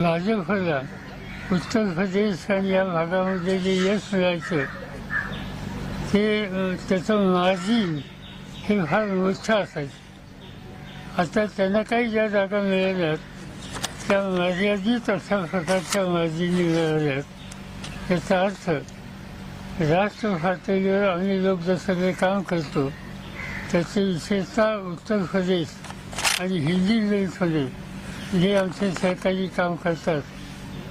भाजपला उत्तर प्रदेश आणि या भागामध्ये जे यश मिळायचं ते त्याचं मार्जिन हे फार मोठं असायचं. आता त्यांना काही ज्या जागा मिळाल्यात त्या मर्यादित अशा प्रकारच्या मार्जिनी मिळाल्यात याचा अर्थ राष्ट्र पातळीवर आम्ही लोक जर सगळे काम करतो त्याचे विशेषतः उत्तर प्रदेश आणि हिंदी बेल्टमध्ये जे आमचे सहकारी काम करतात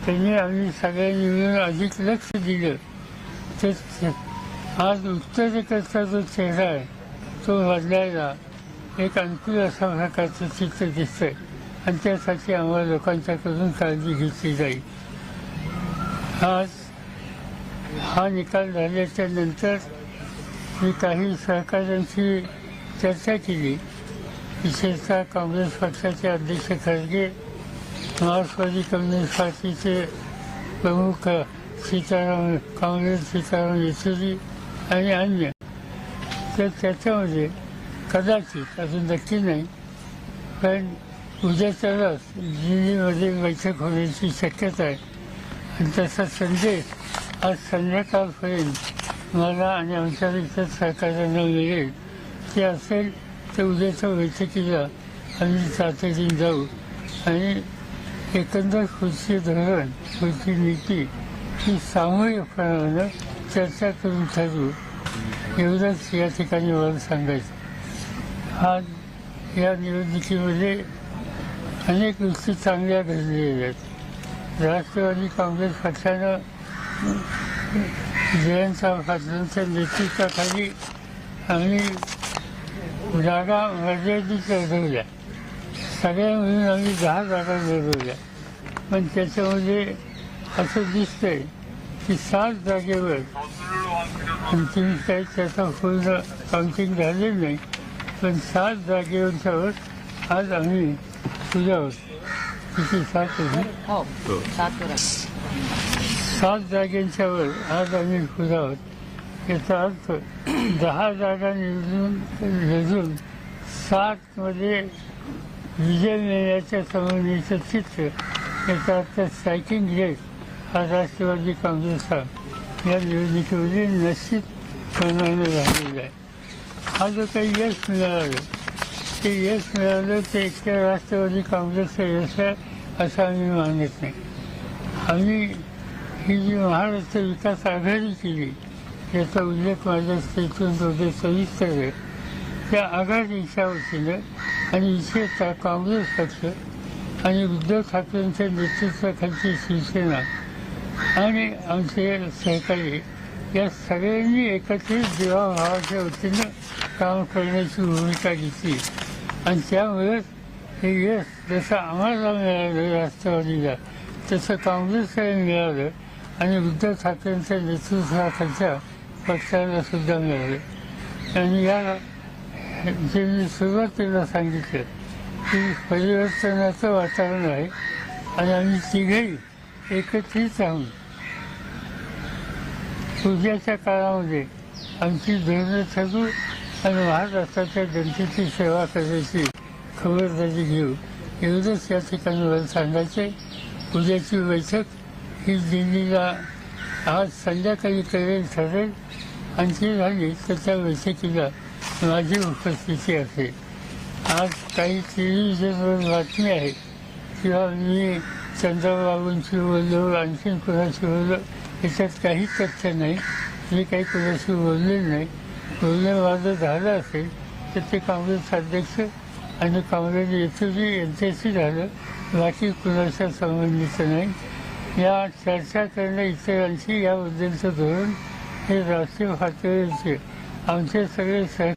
त्यांनी आम्ही सगळ्यांनी मिळून अधिक लक्ष दिलं. तर आज उत्तरेकडचा जो चेहरा आहे तो बदलायला एक अनुकूल अशा प्रकारचं चित्र दिसतंय. आणि त्यासाठी आम्हाला लोकांच्याकडून काळजी घेतली जाईल. आज हा निकाल झाल्याच्यानंतर मी काही सहकाऱ्यांशी चर्चा केली. विशेषतः काँग्रेस पक्षाचे अध्यक्ष खरगे मार्क्सवादी कम्युनिस्ट पार्टीचे प्रमुख सीताराम काँग्रेस सीताराम येचुरी आणि अन्य. तर त्याच्यामध्ये कदाचित अजून नक्की नाही पण उद्या उद्याच्यालाच दिल्लीमध्ये बैठक होण्याची शक्यता आहे. आणि तसा संदेश आज संध्याकाळपर्यंत मला आणि आमच्या इतर सहकार्यांना मिळेल ते असेल तर उद्याच्या बैठकीला आम्ही तातडीने जाऊ. आणि एकंदर कृषी धोरण कृषी नीती ही सामूहिकपणानं चर्चा करून ठरवू एवढंच या ठिकाणी मला सांगायचं. हा या निवडणुकीमध्ये अनेक गोष्टी चांगल्या घडलेल्या आहेत. राष्ट्रवादी काँग्रेस पक्षानं जयंतराव पाटलांच्या नेतृत्वाखाली आम्ही जागा मर्यादित लढवल्या सगळ्या मिळून आम्ही दहा जागा लढवल्या पण त्याच्यामध्ये असं दिसतंय की सात जागेवर अंतिम काही त्याचा पूर्ण काउंटिंग झालेलं नाही पण सात जागेवरच्यावर आज आम्ही तुझ्या किती? सात होती सात जागेंच्यावर आज आम्ही पुढे आहोत याचा अर्थ दहा जागा निवडून लढून सातमध्ये विजय मिळण्याच्या संबंधीचं चित्र. याचा अर्थ स्ट्रायकिंग रेट हा राष्ट्रवादी काँग्रेसचा या निवडणुकीमध्ये निश्चित प्रमाणे राहिलेला आहे. हा जो काही यश मिळालं ते यश मिळालं ते एकट्या राष्ट्रवादी काँग्रेसचं यश आहे असं आम्ही मानत नाही. आम्ही ही जी महाराष्ट्र विकास आघाडी केली याचा उल्लेख माझ्या स्टेटमेंटमध्ये सविस्तर आहे. त्या आघाडीच्या वतीनं आणि विशेषतः काँग्रेस पक्ष आणि उद्धव ठाकरेंच्या नेतृत्वाखालची शिवसेना आणि आमचे सहकारी या सगळ्यांनी एकत्रित जीवाभावाच्या वतीनं काम करण्याची भूमिका घेतली. आणि त्यामुळेच हे यश जसं आम्हाला मिळालं राष्ट्रवादीला तसं काँग्रेसला मिळालं आणि उद्धव ठाकरेंच्या नेतृत्वाखालच्या पक्षांना सुद्धा मिळालं. आणि या जे मी सुरुवातीला सांगितलं की परिवर्तनाचं वातावरण आहे आणि आम्ही तिघेही एकत्रित राहून पूजाच्या काळामध्ये आमची धोरणं ठरू आणि महाराष्ट्राच्या जनतेची सेवा करायची खबरदारी घेऊ एवढंच या ठिकाणी मला सांगायचं उद्याची बैठक ही दिल्लीला आज संध्याकाळी करेल ठरेल आणखी झाली तर त्या बैठकीला माझी उपस्थिती असेल. आज काही टेलिव्हिजनवर बातमी आहे किंवा मी चंद्रबाबूंशी बोललो आणखीन कुणाशी बोललो याच्यात काही तथ्य नाही. मी काही कुणाशी बोललेलं नाही. बोलणं माझं झालं असेल तर ते काँग्रेस अध्यक्ष आणि काँग्रेस येथेही यांच्याशी झालं. बाकी कुणाच्या संबंधीचं नाही. या चर्चा करणं इतरांशी याबद्दलचं धोरण हे राष्ट्रीय पातळीचे आमचे सगळे सह